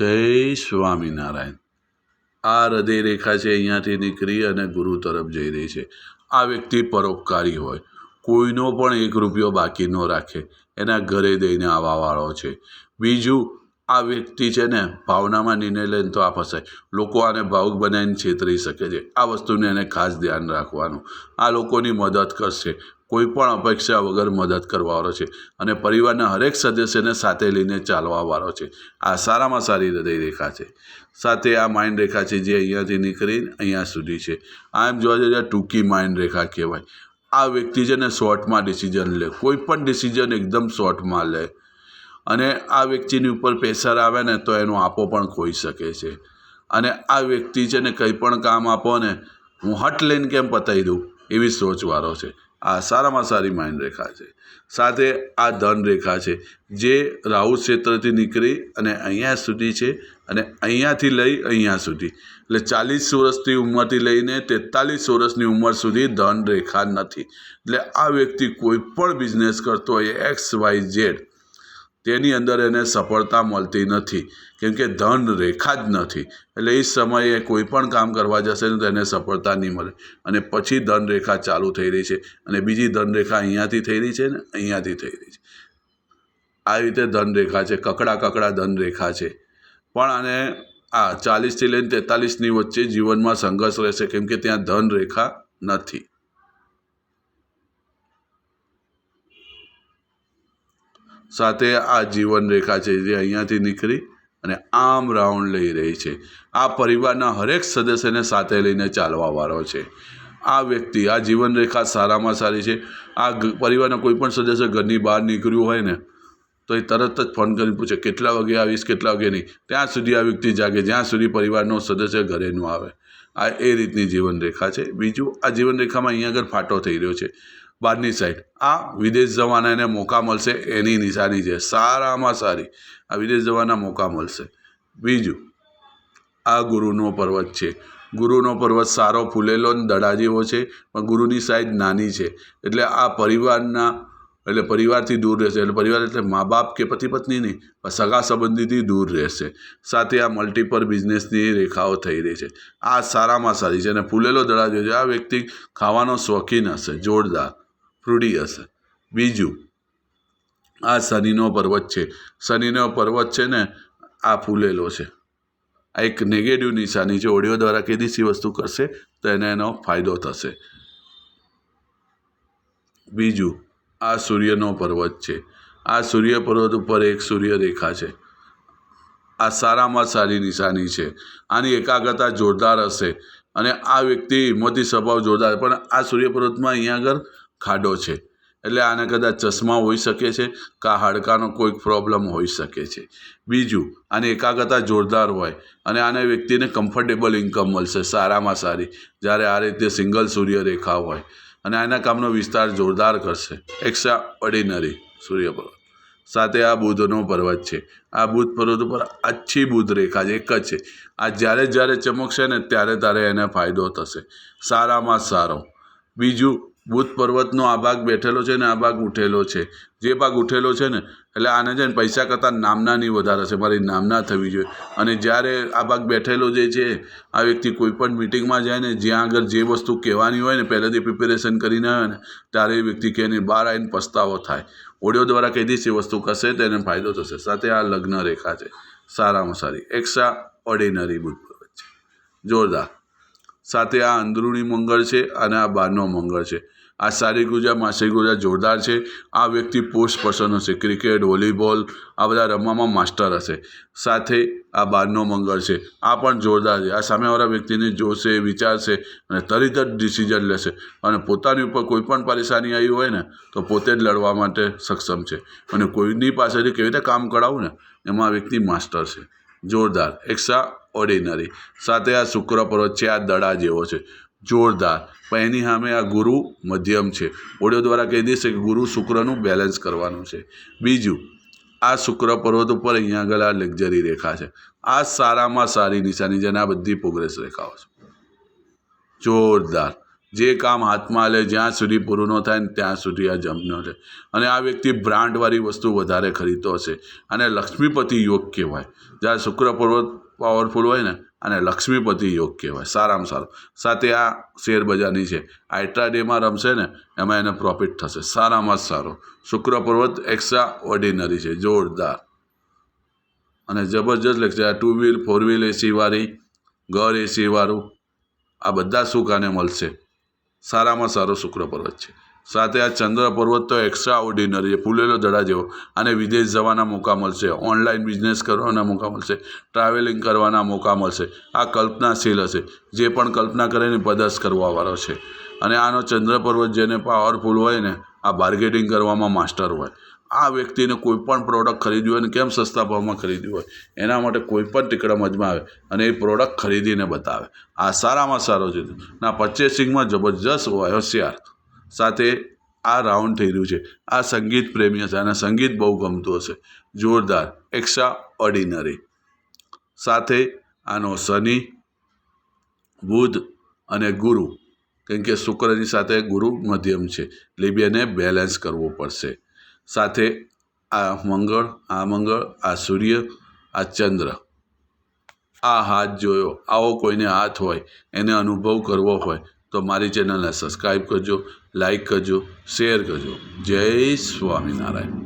જય સ્વામિનારાયણ. આ હૃદય રેખા છે અહીંયાથી નીકળી અને ગુરુ તરફ જઈ રહી છે. આ વ્યક્તિ પરોપકારી હોય. કોઈનો પણ એક રૂપિયો બાકી ન રાખે. એના ઘરે દઈને આવવાવાળો છે. બીજું, આ વ્યક્તિ છે ને, ભાવનામાં નિર્ણય લઈને તો આ ફસાય. લોકો આને ભાવુક બનાવીને છેતરી શકે છે. આ વસ્તુને એને ખાસ ધ્યાન રાખવાનું. આ લોકોની મદદ કરશે. કોઈ પણ અપેક્ષા વગર મદદ કરવાવાળો છે અને પરિવારના હરેક સદસ્યને સાથે લઈને ચાલવાવાળો છે. આ સારામાં સારી હૃદય રેખા છે. સાથે આ માઇન્ડ રેખા છે જે અહીંયાથી નીકળીને અહીંયા સુધી છે. આ એમ જોવા જઈએ ટૂંકી માઇન્ડ રેખા કહેવાય. આ વ્યક્તિ છે ને શોર્ટમાં ડિસિઝન લે. કોઈ પણ ડિસિઝન એકદમ શોર્ટમાં લે. અને આ વ્યક્તિની ઉપર પ્રેશર આવે ને તો એનો આપો પણ ખોઈ શકે છે. અને આ વ્યક્તિ છે ને કંઈ પણ કામ આપો ને, હું હટ લઈને કેમ પતાવી દઉં? એવી સોચવાળો છે. આ સારામાં સારી માઇન્ડ રેખા છે. સાથે આ ધન રેખા છે, જે રાહુ ક્ષેત્રથી નીકળી અને અહીંયા સુધી છે અને અહીંયાથી લઈ અહીંયા સુધી. એટલે ચાલીસ વર્ષની ઉંમરથી લઈને તેતાલીસ વર્ષની ઉંમર સુધી ધન રેખા નથી. એટલે આ વ્યક્તિ કોઈ પણ બિઝનેસ કરતો હોય એક્સ વાય ઝેડ તેની અંદર એને સફળતા મળતી નથી. કેમ કે ધન રેખા જ નથી. એટલે એ સમયે કોઈ પણ કામ કરવા જશે ને તો એને સફળતા નહીં મળે. અને પછી ધન રેખા ચાલુ થઈ રહી છે. અને બીજી ધન રેખા અહીંયાથી થઈ રહી છે ને અહીંયાથી થઈ રહી છે. આ રીતે ધન રેખા છે. કકડા કકડા ધન રેખા છે. પણ આને આ ચાલીસથી લઈને તેતાલીસની વચ્ચે જીવનમાં સંઘર્ષ રહેશે. કેમ કે ત્યાં ધન રેખા નથી. સાથે આ જીવન રેખા છે જે અહીંયાથી નીકળી અને આમ રાઉન્ડ લઈ રહી છે. આ પરિવારના હરેક સદસ્યને સાથે લઈને ચાલવાવાળો છે. આ વ્યક્તિ, આ જીવન રેખા સારામાં સારી છે. આ પરિવારના કોઈ પણ સદસ્ય ઘરની બહાર નીકળ્યું હોય ને, તો એ તરત જ ફોન કરીને પૂછે, કેટલા વાગે આવીશ, કેટલા વાગે નહીં? ત્યાં સુધી આ વ્યક્તિ જાગે, જ્યાં સુધી પરિવારનો સદસ્ય ઘરે ન આવે. આ એ રીતની જીવનરેખા છે. બીજું, આ જીવન રેખામાં અહીંયા આગળ ફાટો થઈ રહ્યો છે. બહારની સાઈડ આ વિદેશ જવાના એને મોકા મળશે, એની નિશાની છે. સારામાં સારી આ વિદેશ જવાના મોકા મળશે. બીજું, આ ગુરુનો પર્વત છે. ગુરુનો પર્વત સારો ફૂલેલો દડા જેવો છે, પણ ગુરુની સાઈઝ નાની છે. એટલે આ પરિવારના, એટલે પરિવારથી દૂર રહેશે. એટલે પરિવાર એટલે મા બાપ કે પતિ પત્ની નહીં, પણ સગા સંબંધીથી દૂર રહેશે. સાથે આ મલ્ટીપલ બિઝનેસની રેખાઓ થઈ રહી છે. આ સારામાં સારી છે. અને ફૂલેલો દડા જોઈએ આ વ્યક્તિ ખાવાનો શોખીન હશે, જોરદાર. ફ્રૂડી હશે. બીજું, આ શનિનો પર્વત છે. શનિનો પર્વત છે ને, આ ફૂલેલો છે. આ એક નેગેટિવ નિશાની છે. ઓડિયો દ્વારા કીધી વસ્તુ કરશે, તો એને એનો ફાયદો થશે. બીજું, આ સૂર્યનો પર્વત છે. આ સૂર્ય પર્વત ઉપર એક સૂર્ય રેખા છે. આ સારામાં સારી નિશાની છે. આની એકાગ્રતા જોરદાર હશે. અને આ વ્યક્તિ હિંમતી સ્વભાવ જોરદાર પણ આ સૂર્ય પર્વતમાં અહીંયા આગળ ખાડો છે. એટલે આને કદાચ ચશ્મા હોઈ શકે છે કાં હાડકાનો કોઈક પ્રોબ્લેમ હોઈ શકે છે. બીજું, આની એકાગ્રતા જોરદાર હોય અને આને વ્યક્તિને કમ્ફર્ટેબલ ઇન્કમ મળશે, સારામાં સારી, જ્યારે આ રીતે સિંગલ સૂર્યરેખા હોય અને આના કામનો વિસ્તાર જોરદાર કરશે. એક્સ્ટ્રા ઓર્ડિનરી સૂર્ય પર્વત સાથે આ બુધનો પર્વત છે. આ બુધ પર્વત ઉપર આછી બુધ રેખા છે, એક જ છે. આ જ્યારે જ્યારે ચમકશે ને ત્યારે ત્યારે એને ફાયદો થશે. સારામાં સારો. બીજું બુધ પર્વતનો આ ભાગ બેઠેલો છે ને આ ભાગ ઉઠેલો છે. જે ભાગ ઉઠેલો છે ને, એટલે આને છે ને પૈસા કરતાં નામનાની વધારે છે, મારી નામના થવી જોઈએ. અને જ્યારે આ ભાગ બેઠેલો જે છે, આ વ્યક્તિ કોઈ પણ મિટિંગમાં જાય ને, જ્યાં આગળ જે વસ્તુ કહેવાની હોય ને, પહેલેથી પ્રિપેરેશન કરીને આવે ને, ત્યારે એ વ્યક્તિ કહે ને, બહાર આવીને પસ્તાવો થાય. ઓડિયો દ્વારા કહી દઈશ એ વસ્તુ કરશે તો એને ફાયદો થશે. સાથે આ લગ્ન રેખા છે. સારામાં સારી. એક્સ્ટ્રા ઓર્ડિનરી બુધ પર્વત છે. જોરદાર. સાથે આ અંદરૂણી મંગળ છે અને આ બહારનો મંગળ છે. આ શારીરિક ઊર્જા માનસિક ઊર્જા જોરદાર છે. આ વ્યક્તિ પોસ્ટ પર્સન હશે, ક્રિકેટ, વોલીબોલ, આ બધા રમવામાં માસ્ટર હશે. સાથે આ બારનો મંગળ છે. આ પણ જોરદાર છે. આ સામેવાળા વ્યક્તિને જોશે, વિચારશે અને તરત જ ડિસિઝન લેશે. અને પોતાની ઉપર કોઈ પણ પરેશાની આવી હોય ને, તો પોતે જ લડવા માટે સક્ષમ છે. અને કોઈની પાસેથી કેવી રીતે કામ કરાવું ને, એમાં આ વ્યક્તિ માસ્ટર છે. જોરદાર એક્સ્ટ્રા ઓર્ડિનરી સાથે આ શુક્ર પર્વત છે, આ દડા જેવો છે. જોરદાર. પણ એની સામે આ ગુરુ મધ્યમ છે. ઓડિયો દ્વારા કહી દેશે કે ગુરુ શુક્રનું બેલેન્સ કરવાનું છે. બીજું, આ શુક્ર પર્વત ઉપર અહીંયા આગળ આ લક્ઝરી રેખા છે. આ સારામાં સારી નિશાની જેને આ બધી પ્રોગ્રેસ રેખાઓ છે. જોરદાર. જે કામ હાથમાં લે, જ્યાં સુધી પૂરું ન થાય ને ત્યાં સુધી આ જમનો છે અને આ વ્યક્તિ બ્રાન્ડવાળી વસ્તુ વધારે ખરીદતો હશે. અને લક્ષ્મીપતિ યોગ કહેવાય. જ્યારે શુક્ર પર્વત પાવરફુલ હોય ને, અને લક્ષ્મીપતિ યોગ કહેવાય. સારામાં સારું. સાથે આ શેરબજારની છે. આ એટ્રા ડેમાં રમશે ને, એમાં એને પ્રોફિટ થશે. સારામાં સારો. શુક્ર પર્વત એક્સ્ટ્રા ઓર્ડિનરી છે. જોરદાર. અને જબરજસ્ત આ ટુ વ્હીલ ફોર વ્હીલ એસીવાળી ઘર એસીવાળું આ બધા સુખ આને મળશે. સારામાં સારો શુક્ર પર્વત છે. સાથે આ ચંદ્ર પર્વત તો એક્સ્ટ્રા ઓર્ડિનરી છે, ફૂલેલો દડા જેવો. અને વિદેશ જવાના મોકા મળશે. ઓનલાઈન બિઝનેસ કરવાના મોકા મળશે. ટ્રાવેલિંગ કરવાના મોકા મળશે. આ કલ્પનાશીલ હશે. જે પણ કલ્પના કરે એને પદસ કરવાવાળો છે. અને આનો ચંદ્ર પર્વત જેને પાવરફુલ હોય ને આ બાર્ગેટિંગ કરવામાં માસ્ટર હોય. આ વ્યક્તિને કોઈ પણ પ્રોડક્ટ ખરીદવી હોય ને કેમ સસ્તા ભાવમાં ખરીદવી હોય, એના માટે કોઈ પણ ટીકડા મજમાં આવે અને એ પ્રોડક્ટ ખરીદીને બતાવે. આ સારામાં સારો છે. ના પર્ચેસિંગમાં જબરજસ્ત હોય, હોશિયાર. સાથે આ રાઉન્ડ થઈ રહ્યું છે. આ સંગીત પ્રેમી હશે અને સંગીત બહુ ગમતું હશે. જોરદાર એક્સ્ટ્રા ઓર્ડિનરી સાથે આનો શનિ, બુધ અને ગુરુ કેમ કે શુક્રની સાથે ગુરુ મધ્યમ છે, એટલે બેને બેલેન્સ કરવો પડશે. સાથે આ મંગળ આ મંગળ, આ સૂર્ય, આ ચંદ્ર. આ હાથ જોયો, આવો કોઈને હાથ હોય, એને અનુભવ કરવો હોય, તો મારી ચેનલને સબસ્ક્રાઈબ કરજો લાઈક કરજો શેર કરજો. જય સ્વામિનારાયણ.